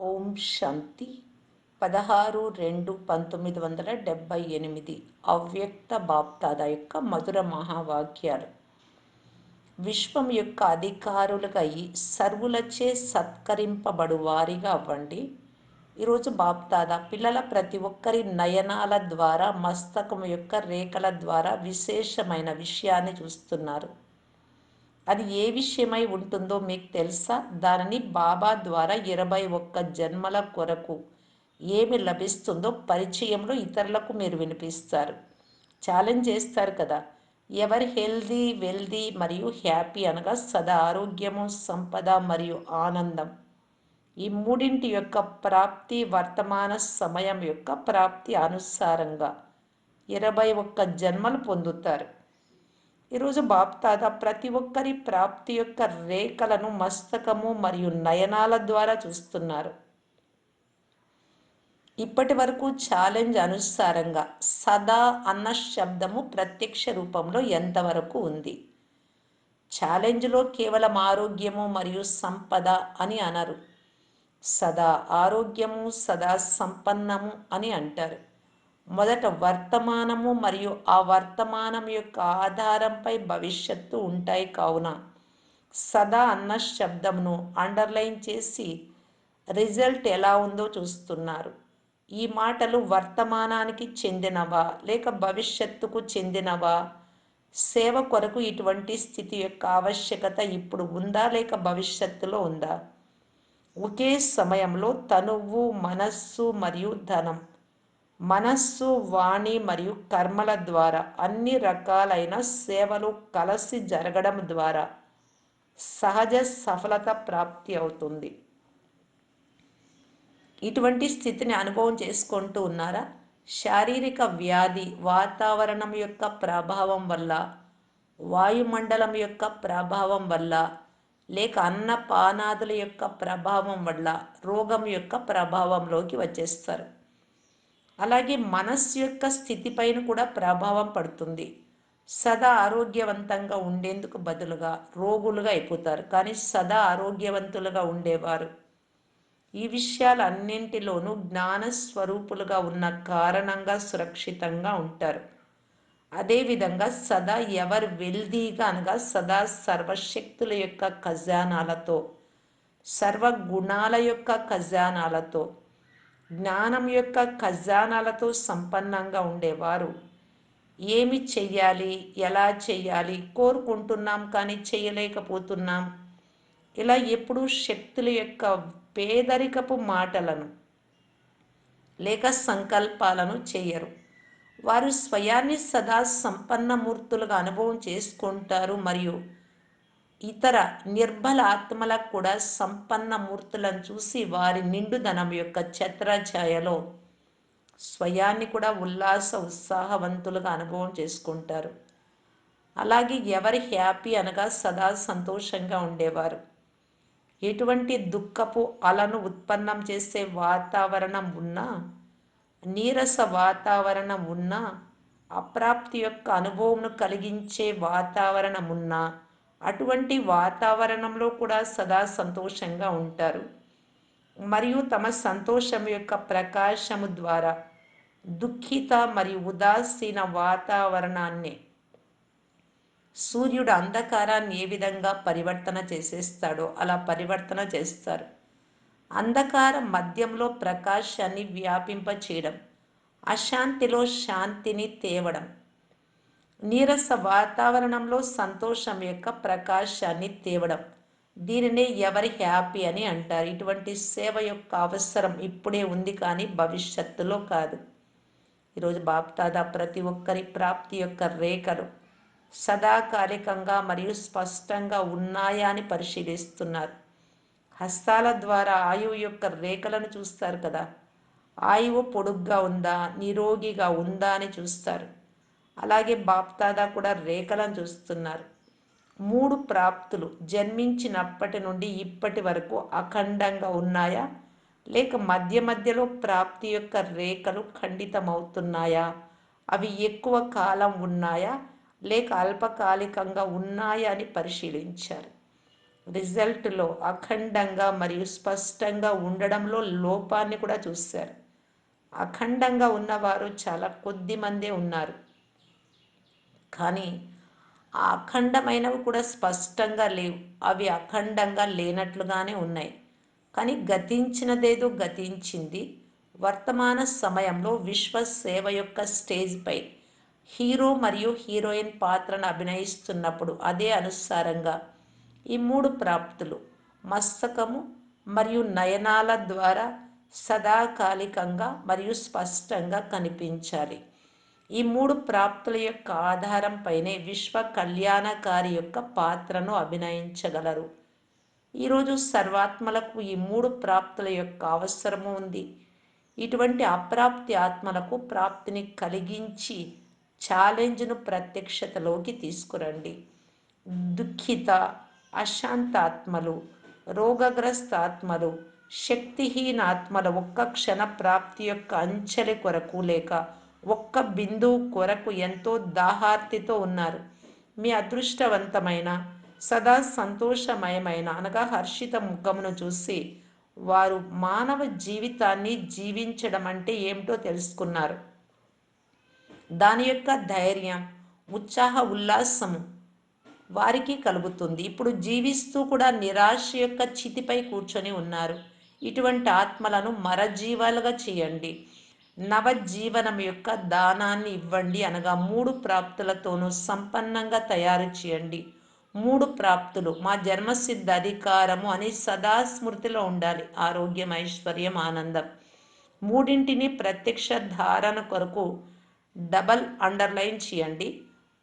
ఓం శాంతి. పదహారు రెండు పంతొమ్మిది వందల డెబ్భై ఎనిమిది అవ్యక్త బాప్తాద యొక్క మధుర మహావాక్యాలు. విశ్వం యొక్క అధికారులుగా సర్వులచే సత్కరింపబడు వారిగా అవ్వండి. ఈరోజు బాప్తాద పిల్లల ప్రతి ఒక్కరి నయనాల ద్వారా మస్తకం యొక్క రేఖల ద్వారా విశేషమైన విషయాన్ని చూస్తున్నారు. అది ఏ విషయమై ఉంటుందో మీకు తెలుసా? దానిని బాబా ద్వారా ఇరవై ఒక్క జన్మల కొరకు ఏమి లభిస్తుందో పరిచయంలో ఇతరులకు మీరు వినిపిస్తారు. ఛాలెంజ్ చేస్తారు కదా. ఎవరి హెల్దీ వెల్దీ మరియు హ్యాపీ అనగా సదా ఆరోగ్యము సంపద మరియు ఆనందం. ఈ మూడింటి యొక్క ప్రాప్తి వర్తమాన సమయం యొక్క ప్రాప్తి అనుసారంగా ఇరవై ఒక్క జన్మలు పొందుతారు. ఈరోజు బాప్తాత ప్రతి ఒక్కరి ప్రాప్తి యొక్క రేఖలను మస్తకము మరియు నయనాల ద్వారా చూస్తున్నారు. ఇప్పటి వరకు ఛాలెంజ్ అనుసారంగా సదా అన్న శబ్దము ప్రత్యక్ష రూపంలో ఎంతవరకు ఉంది? ఛాలెంజ్లో కేవలం ఆరోగ్యము మరియు సంపద అని అనరు. సదా ఆరోగ్యము సదా సంపన్నము అని అంటారు. మొదట వర్తమానము మరియు ఆ వర్తమానం యొక్క ఆధారంపై భవిష్యత్తు ఉంటాయి కావున సదా అన్న శబ్దంను అండర్లైన్ చేసి రిజల్ట్ ఎలా ఉందో చూస్తున్నారు. ఈ మాటలు వర్తమానానికి చెందినవా లేక భవిష్యత్తుకు చెందినవా? సేవ కొరకు ఇటువంటి స్థితి యొక్క ఆవశ్యకత ఇప్పుడు ఉందా లేక భవిష్యత్తులో ఉందా? ఒకే సమయంలో తనువు మనస్సు మరియు ధనం మనస్సు వాణి మరియు కర్మల ద్వారా అన్ని రకాలైన సేవలు కలిసి జరగడం ద్వారా సహజ సఫలత ప్రాప్తి అవుతుంది. ఇటువంటి స్థితిని అనుభవం చేసుకుంటూ ఉన్నారా? శారీరక వ్యాధి వాతావరణం యొక్క ప్రభావం వల్ల వాయుమండలం యొక్క ప్రభావం వల్ల లేక అన్నపానాదుల యొక్క ప్రభావం వల్ల రోగం యొక్క ప్రభావంలోకి వచ్చేస్తారు. అలాగే మనస్సు యొక్క స్థితిపైన కూడా ప్రభావం పడుతుంది. సదా ఆరోగ్యవంతంగా ఉండేందుకు బదులుగా రోగులుగా అయిపోతారు. కానీ సదా ఆరోగ్యవంతులుగా ఉండేవారు. ఈ విషయాలన్నింటిలోనూ జ్ఞాన స్వరూపులుగా ఉన్న కారణంగా సురక్షితంగా ఉంటారు. అదేవిధంగా సదా ఎవరు వెల్దీగా అనగా సదా సర్వశక్తుల యొక్క ఖజానాలతో సర్వగుణాల యొక్క ఖజానాలతో జ్ఞానం యొక్క ఖజానాలతో సంపన్నంగా ఉండేవారు. ఏమి చెయ్యాలి? ఎలా చెయ్యాలి? కోరుకుంటున్నాం కానీ చేయలేకపోతున్నాం ఇలా ఎప్పుడూ శక్తుల యొక్క పేదరికపు మాటలను లేక సంకల్పాలను చేయరు. వారు స్వయాన్ని సదా సంపన్నమూర్తులుగా అనుభవం చేసుకుంటారు మరియు ఇతర నిర్బల ఆత్మలకు కూడా సంపన్న మూర్తులను చూసి వారి నిండుదనం యొక్క ఛత్రఛాయలో స్వయాన్ని కూడా ఉల్లాస ఉత్సాహవంతులుగా అనుభవం చేసుకుంటారు. అలాగే ఎవరి హ్యాపీ అనగా సదా సంతోషంగా ఉండేవారు. ఎటువంటి దుఃఖపు అలను ఉత్పన్నం చేసే వాతావరణం ఉన్నా నీరస వాతావరణం ఉన్నా అప్రాప్తి యొక్క అనుభవంను కలిగించే వాతావరణం ఉన్నా అటువంటి వాతావరణంలో కూడా సదా సంతోషంగా ఉంటారు. మరియు తమ సంతోషం యొక్క ప్రకాశము ద్వారా దుఃఖిత మరియు ఉదాసీన వాతావరణాన్ని సూర్యుడు అంధకారాన్ని ఏ విధంగా పరివర్తన చేసేస్తాడో అలా పరివర్తన చేస్తారు. అంధకార మద్యంలో ప్రకాశాన్ని వ్యాపింప చేయడం అశాంతిలో శాంతిని తేవడం నీరస వాతావరణంలో సంతోషం యొక్క ప్రకాశాన్ని తేవడం. దీనినే ఎవరి హ్యాపీ అని అంటారు. ఇటువంటి సేవ యొక్క అవసరం ఇప్పుడే ఉంది కానీ భవిష్యత్తులో కాదు. ఈరోజు బాప్తాదా ప్రతి ఒక్కరి ప్రాప్తి యొక్క రేఖలు సదాకాలికంగా మరియు స్పష్టంగా ఉన్నాయా అని పరిశీలిస్తున్నారు. హస్తాల ద్వారా ఆయువు యొక్క రేఖలను చూస్తారు కదా. ఆయువు పొడుగ్గా ఉందా నిరోగిగా ఉందా అని చూస్తారు. అలాగే బాప్తాదా కూడా రేఖలను చూస్తున్నారు. మూడు ప్రాప్తులు జన్మించినప్పటి నుండి ఇప్పటి వరకు అఖండంగా ఉన్నాయా? లేక మధ్య మధ్యలో ప్రాప్తి యొక్క రేఖలు ఖండితమవుతున్నాయా? అవి ఎక్కువ కాలం ఉన్నాయా? లేక అల్పకాలికంగా ఉన్నాయా అని పరిశీలించారు. రిజల్ట్లో అఖండంగా మరియు స్పష్టంగా ఉండడంలో లోపాన్ని కూడా చూశారు. అఖండంగా ఉన్నవారు చాలా కొద్ది మందే ఉన్నారు. కానీ ఆ అఖండమైనవి కూడా స్పష్టంగా లేవు. అవి అఖండంగా లేనట్లుగానే ఉన్నాయి. కానీ గతించినదేదో గతించింది. వర్తమాన సమయంలో విశ్వ సేవ యొక్క స్టేజ్పై హీరో మరియు హీరోయిన్ పాత్రను అభినయిస్తున్నప్పుడు అదే అనుసారంగా ఈ మూడు ప్రాప్తులు మస్తకము మరియు నయనాల ద్వారా సదాకాలికంగా మరియు స్పష్టంగా కనిపించాలి. ఈ మూడు ప్రాప్తుల యొక్క ఆధారంపైనే విశ్వ కళ్యాణకారి యొక్క పాత్రను అభినయించగలరు. ఈరోజు సర్వాత్మలకు ఈ మూడు ప్రాప్తుల యొక్క అవసరము ఉంది. ఇటువంటి అప్రాప్తి ఆత్మలకు ప్రాప్తిని కలిగించి ఛాలెంజ్ను ప్రత్యక్షతలోకి తీసుకురండి. దుఃఖిత అశాంతాత్మలు రోగగ్రస్త ఆత్మలు శక్తిహీన ఆత్మల ఒక్క క్షణ ప్రాప్తి యొక్క అంచెల కొరకు లేక ఒక్క బిందువు కొరకు ఎంతో దాహార్తితో ఉన్నారు. మీ అదృష్టవంతమైన సదా సంతోషమయమైన అనగా హర్షిత ముఖమును చూసి వారు మానవ జీవితాన్ని జీవించడం అంటే ఏమిటో తెలుసుకున్నారు. దాని యొక్క ధైర్యం ఉత్సాహ ఉల్లాసము వారికి కలుగుతుంది. ఇప్పుడు జీవిస్తూ కూడా నిరాశ యొక్క చితిపై కూర్చొని ఉన్నారు. ఇటువంటి ఆత్మలను మరజీవాలుగా చేయండి. నవజీవనం యొక్క దానాన్ని ఇవ్వండి అనగా మూడు ప్రాప్తులతోనూ సంపన్నంగా తయారు చేయండి. మూడు ప్రాప్తులు. మా జన్మసిద్ధ అధికారము అని సదా స్మృతిలో ఉండాలి. ఆరోగ్యం ఐశ్వర్యం ఆనందం. మూడింటిని ప్రత్యక్ష ధారణ కొరకు డబల్ అండర్లైన్ చేయండి.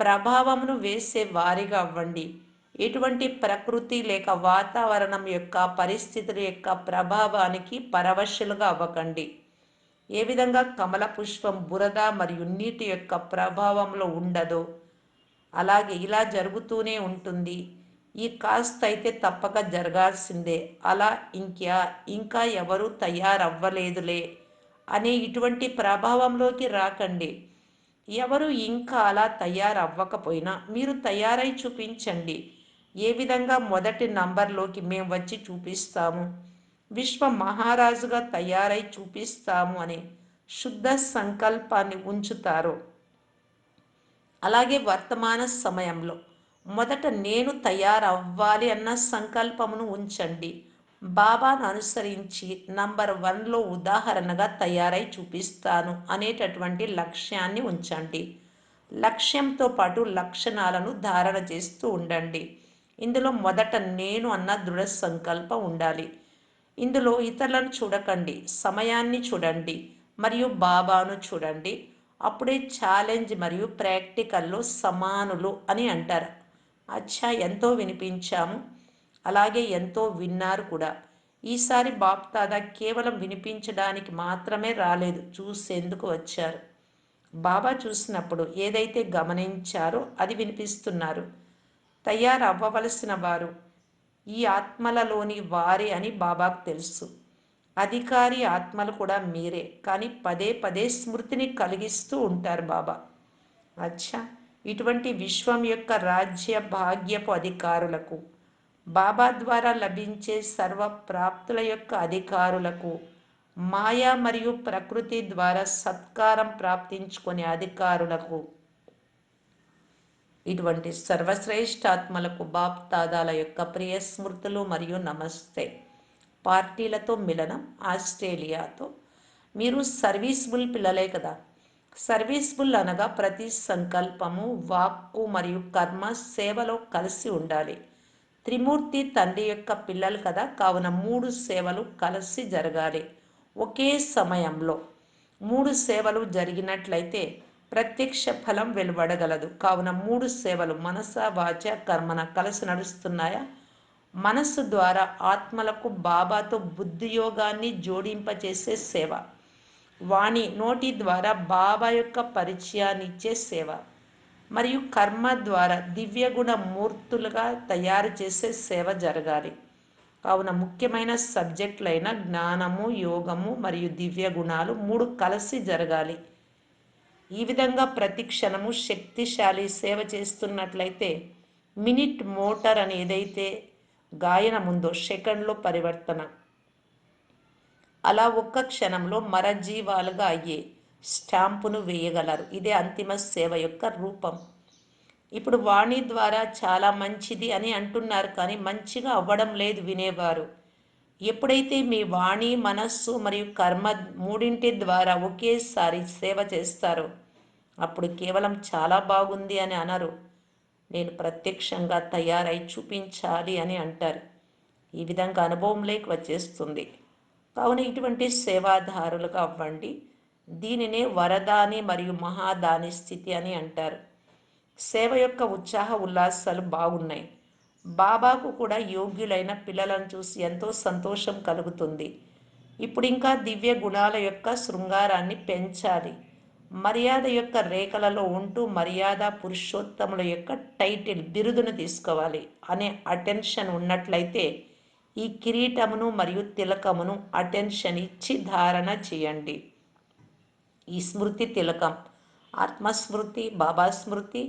ప్రభావమును వేసే వారిగా అవ్వండి. ఎటువంటి ప్రకృతి లేక వాతావరణం యొక్క పరిస్థితుల యొక్క ప్రభావానికి పరవశులుగా అవ్వకండి. ఏ విధంగా కమల పుష్పం బురద మరియు నీటి యొక్క ప్రభావంలో ఉండదో అలాగే ఇలా జరుగుతూనే ఉంటుంది. ఈ కాస్త అయితే తప్పక జరగాల్సిందే. అలా ఇంకా ఇంకా ఎవరు తయారవ్వలేదులే అనే ఇటువంటి ప్రభావంలోకి రాకండి. ఎవరు ఇంకా అలా తయారవ్వకపోయినా మీరు తయారై చూపించండి. ఏ విధంగా మొదటి నంబర్లోకి మేము వచ్చి చూపిస్తాము? విశ్వ మహారాజుగా తయారై చూపిస్తాము అని శుద్ధ సంకల్పాన్ని ఉంచుతారు. అలాగే వర్తమాన సమయంలో మొదట నేను తయారవ్వాలి అన్న సంకల్పమును ఉంచండి. బాబాను అనుసరించి నంబర్ వన్లో ఉదాహరణగా తయారై చూపిస్తాను అనేటటువంటి లక్ష్యాన్ని ఉంచండి. లక్ష్యంతో పాటు లక్షణాలను ధారణ చేస్తూ ఉండండి. ఇందులో మొదట నేను అన్న దృఢ సంకల్పం ఉండాలి. ఇందులో ఇతరులను చూడకండి సమయాన్ని చూడండి మరియు బాబాను చూడండి. అప్పుడే ఛాలెంజ్ మరియు ప్రాక్టికల్లో సమానులు అని అంటారు. అచ్చా ఎంతో వినిపించాము. అలాగే ఎంతో విన్నారు కూడా. ఈసారి బాప్దాదా కేవలం వినిపించడానికి మాత్రమే రాలేదు చూసేందుకు వచ్చారు. బాబా చూసినప్పుడు ఏదైతే గమనించారో అది వినిపిస్తున్నారు. తయారవ్వవలసిన వారు ఈ ఆత్మలలోని వారే అని బాబాకు తెలుసు. అధికారి ఆత్మలు కూడా మీరే. కానీ పదే పదే స్మృతిని కలిగిస్తూ ఉంటారు బాబా. అచ్చా! ఇటువంటి విశ్వం యొక్క రాజ్య భాగ్యపు అధికారులకు బాబా ద్వారా లభించే సర్వ ప్రాప్తుల యొక్క అధికారులకు మాయా మరియు ప్రకృతి ద్వారా సత్కారం ప్రాప్తించుకునే అధికారులకు ఇటువంటి సర్వశ్రేష్టాత్మలకు బాప్ తాదాల యొక్క ప్రియ స్మృతులు మరియు నమస్తే. పార్టీలతో మిలనం ఆస్ట్రేలియాతో. మీరు సర్వీస్బుల్ పిల్లలే కదా. సర్వీస్బుల్ అనగా ప్రతి సంకల్పము వాక్కు మరియు కర్మ సేవలో కలిసి ఉండాలి. త్రిమూర్తి తండ్రి యొక్క పిల్లలు కదా. కావున మూడు సేవలు కలిసి జరగాలి. ఒకే సమయంలో మూడు సేవలు జరిగినట్లయితే ప్రత్యక్ష ఫలం వెలువడగలదు. కావున మూడు సేవలు మనస వాచ కర్మన కలిసి నడుస్తున్నాయా? మనస్సు ద్వారా ఆత్మలకు బాబాతో బుద్ధియోగాన్ని జోడింపచేసే సేవ. వాణి నోటి ద్వారా బాబా యొక్క పరిచయాన్నిచ్చే సేవ. మరియు కర్మ ద్వారా దివ్యగుణ మూర్తులుగా తయారు చేసే సేవ జరగాలి. కావున ముఖ్యమైన సబ్జెక్టులైన జ్ఞానము యోగము మరియు దివ్య గుణాలు మూడు కలిసి జరగాలి. ఈ విధంగా ప్రతి క్షణము శక్తిశాలి సేవ చేస్తున్నట్లయితే మినిట్ మోటార్ అని ఏదైతే గాయన ముందో సెకండ్లో పరివర్తన. అలా ఒక్క క్షణంలో మరజీవాలుగా అయ్యే స్టాంపును వేయగలరు. ఇదే అంతిమ సేవ యొక్క రూపం. ఇప్పుడు వాణి ద్వారా చాలా మంచిది అని అంటున్నారు కానీ మంచిగా అవ్వడం లేదు వినేవారు. ఎప్పుడైతే మీ వాణి మనస్సు మరియు కర్మ మూడింటి ద్వారా ఒకేసారి సేవ చేస్తారో అప్పుడు కేవలం చాలా బాగుంది అని అనరు. నేను ప్రత్యక్షంగా తయారై చూపించాలి అని అంటారు. ఈ విధంగా అనుభవంలోకి వచ్చేస్తుంది. కావున ఇటువంటి సేవాదారులుగా అవ్వండి. దీనినే వరదాని మరియు మహాదాని స్థితి అని అంటారు. సేవ యొక్క ఉత్సాహ ఉల్లాసాలు బాగున్నాయి. బాబాకు కూడా యోగ్యులైన పిల్లలను చూసి ఎంతో సంతోషం కలుగుతుంది. ఇప్పుడు ఇంకా దివ్య గుణాల యొక్క శృంగారాన్ని పెంచాలి. మర్యాద యొక్క రేఖలలో ఉంటూ మర్యాద పురుషోత్తముల యొక్క టైటిల్ బిరుదును తీసుకోవాలి అనే అటెన్షన్ ఉన్నట్లయితే ఈ కిరీటమును మరియు తిలకమును అటెన్షన్ ఇచ్చి ధారణ చేయండి. ఈ స్మృతి తిలకం ఆత్మస్మృతి బాబా స్మృతి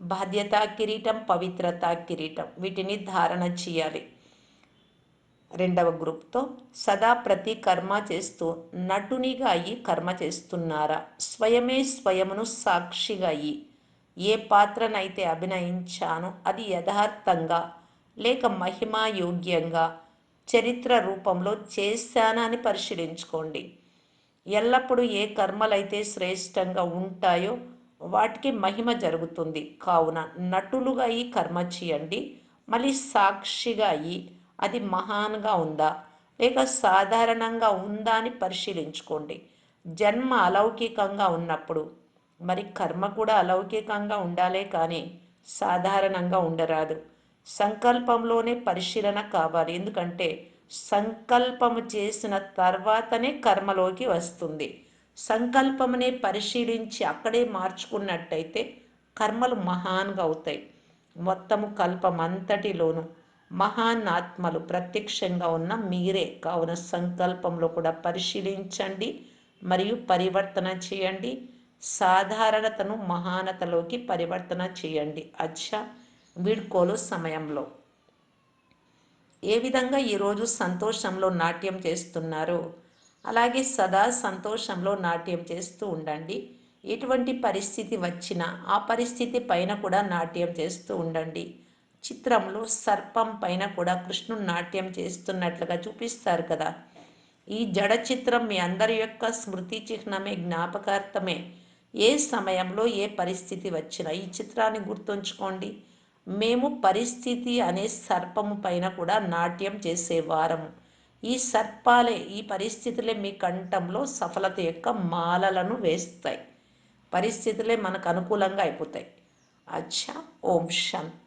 బాధ్యతా కిరీటం పవిత్రతా కిరీటం. వీటిని ధారణ చేయాలి. రెండవ గ్రూప్తో సదా ప్రతి కర్మ చేస్తూ నటునిగా అయ్యి కర్మ చేస్తున్నారా? స్వయమే స్వయమును సాక్షిగా అయ్యి ఏ పాత్రనైతే అభినయించానో అది యథార్థంగా లేక మహిమాయోగ్యంగా చరిత్ర రూపంలో చేశానా అని పరిశీలించుకోండి. ఎల్లప్పుడూ ఏ కర్మలైతే శ్రేష్టంగా ఉంటాయో వాటికి మహిమ జరుగుతుంది. కావున నటులుగా ఈ కర్మ చేయండి. మళ్ళీ సాక్షిగా అయ్యి అది మహాన్గా ఉందా? లేక సాధారణంగా ఉందా అని పరిశీలించుకోండి. జన్మ అలౌకికంగా ఉన్నప్పుడు మరి కర్మ కూడా అలౌకికంగా ఉండాలే కానీ సాధారణంగా ఉండరాదు. సంకల్పంలోనే పరిశీలన కావాలి. ఎందుకంటే సంకల్పము చేసిన తర్వాతనే కర్మలోకి వస్తుంది. సంకల్పమునే పరిశీలించి అక్కడే మార్చుకున్నట్టయితే కర్మలు మహాన్గా అవుతాయి. మొత్తము కల్పమంతటిలోనూ మహాన్ ఆత్మలు ప్రత్యక్షంగా ఉన్న మీరే. కావున సంకల్పంలో కూడా పరిశీలించండి మరియు పరివర్తన చేయండి. సాధారణతను మహానతలోకి పరివర్తన చేయండి. అచ్చా వీడ్కోలు సమయంలో. ఏ విధంగా ఈరోజు సంతోషంలో నాట్యం చేస్తున్నారో? అలాగే సదా సంతోషంలో నాట్యం చేస్తూ ఉండండి. ఎటువంటి పరిస్థితి వచ్చినా ఆ పరిస్థితి పైన కూడా నాట్యం చేస్తూ ఉండండి. చిత్రంలో సర్పం పైన కూడా కృష్ణుడు నాట్యం చేస్తున్నట్లుగా చూపిస్తారు కదా. ఈ జడ చిత్రం మీ అందరి యొక్క స్మృతి చిహ్నమే జ్ఞాపకార్థమే. ఏ సమయంలో ఏ పరిస్థితి వచ్చినా ఈ చిత్రాన్ని గుర్తుంచుకోండి. మేము పరిస్థితి అనే సర్పము పైన కూడా నాట్యం చేసేవారము ఈ సర్పాలే ఈ పరిస్థితులే మీ కంఠంలో సఫలత యొక్క మాలలను వేస్తాయి. పరిస్థితులే మనకు అనుకూలంగా అయిపోతాయి. అచ్చా ఓం శాంతి.